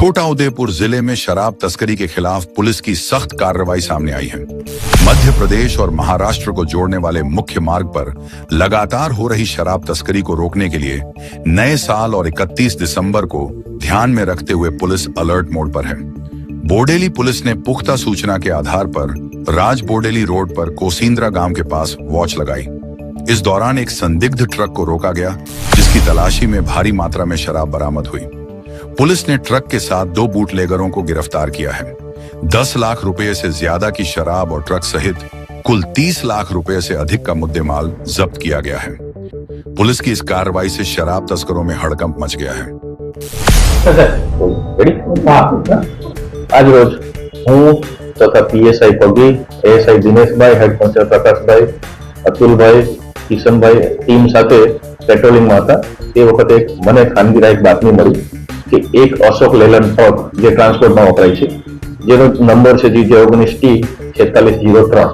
छोटा उदयपुर ज़िले में शराब तस्करी के खिलाफ पुलिस की सख्त कार्रवाई सामने आई है। मध्य प्रदेश और महाराष्ट्र को जोड़ने वाले मुख्य मार्ग पर लगातार हो रही शराब तस्करी को रोकने के लिए नए साल और 31 दिसंबर को ध्यान में रखते हुए पुलिस अलर्ट मोड पर है। बोडेली पुलिस ने पुख्ता सूचना के आधार पर राज बोडेली रोड पर कोसिंद्रा गाँव के पास वॉच लगाई। इस दौरान एक संदिग्ध ट्रक को रोका गया, जिसकी तलाशी में भारी मात्रा में शराब बरामद हुई। पुलिस ने ट्रक के साथ दो बूटलेगरों को गिरफ्तार किया है दस लाख रुपए से ज्यादा की शराब और ट्रक सहित कुल तीस लाख रुपए से अधिक का मुद्देमाल जब्त किया गया है पुलिस की इस कार्रवाई से शराब तस्करों में हड़कंप मच गया है રેડી હા આજ રોજ હું તથા PSI Pagi ASI Dineshbhai head constable Prakashbhai Atulbhai Kishanbhai team સાથે પેટ્રોલિંગમાં હતા તે વખતે એક મને ખાનગી એક બાતમી મળી કે એક અશોક લેલન પગ જે ટ્રાન્સપોર્ટમાં વપરાય છે, જેનો નંબર છે જે ઓગણીસ ટી છેતાલીસ જીરો ત્રણ,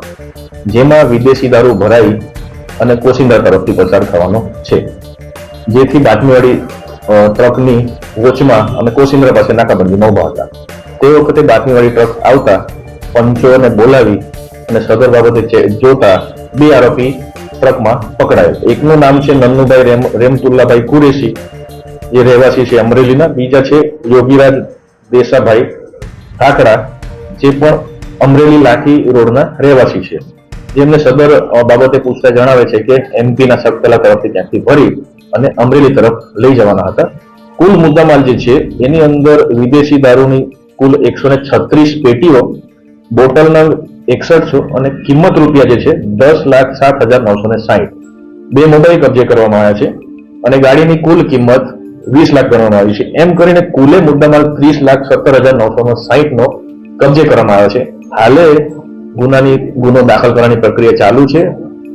જેમાં વિદેશી દારૂ ભરાઈ અને કોશિંદા તરફથી પસાર થવાનો છે. જેથી બાતમીવાળી ટ્રકની વોચમાં અને કોસિંદ્રા પાસે નાકાબંધીમાં ઊભા હતા. તે વખતે બાતમીવાળી ટ્રક આવતા પંચોને બોલાવી અને સદર બાબતે જોતા બે આરોપી ટ્રકમાં પકડાયો. એકનું નામ છે નન્નુભાઈ રેમ, રેમતુલ્લાભાઈ કુરેશી જે રહેવાસી છે, અમરેલીના. બીજા છે યોગીરાજ દેસાભાઈ ઠાકરા, જે પણ અમરેલી લાઠી રોડના રહેવાસી છે. જેમને સદર બાબતે પૂછતા જણાવે છે કે એમપીના સકતલા તરફથી ક્યાંકથી ભરી અને અમરેલી તરફ લઈ જવાના હતા. કુલ મુદ્દામાલ જે છે, એની અંદર વિદેશી દારૂની કુલ એકસો ને છત્રીસ પેટીઓ બોટલ નંગ એકસઠસો અને કિંમત રૂપિયા જે છે, દસ લાખ સાત હજાર નવસો ને સાહીઠ. બે મોબાઈલ કબજે કરવામાં આવ્યા છે અને ગાડીની કુલ કિંમત વીસ લાખ ગણવામાં આવી છે. એમ કરીને કુલે મુદ્દામાલ ત્રીસ લાખ સત્તર હજાર નવસો સાહીઠ નો કબજે કરવામાં આવ્યો છે. હાલે ગુનાની, ગુનો દાખલ કરવાની પ્રક્રિયા ચાલુ છે.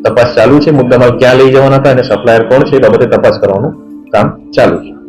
તપાસ ચાલુ છે. મુદ્દામાલ ક્યાં લઈ જવાના હતા અને સપ્લાયર કોણ છે એ બાબતે તપાસ કરવાનું કામ ચાલુ છે.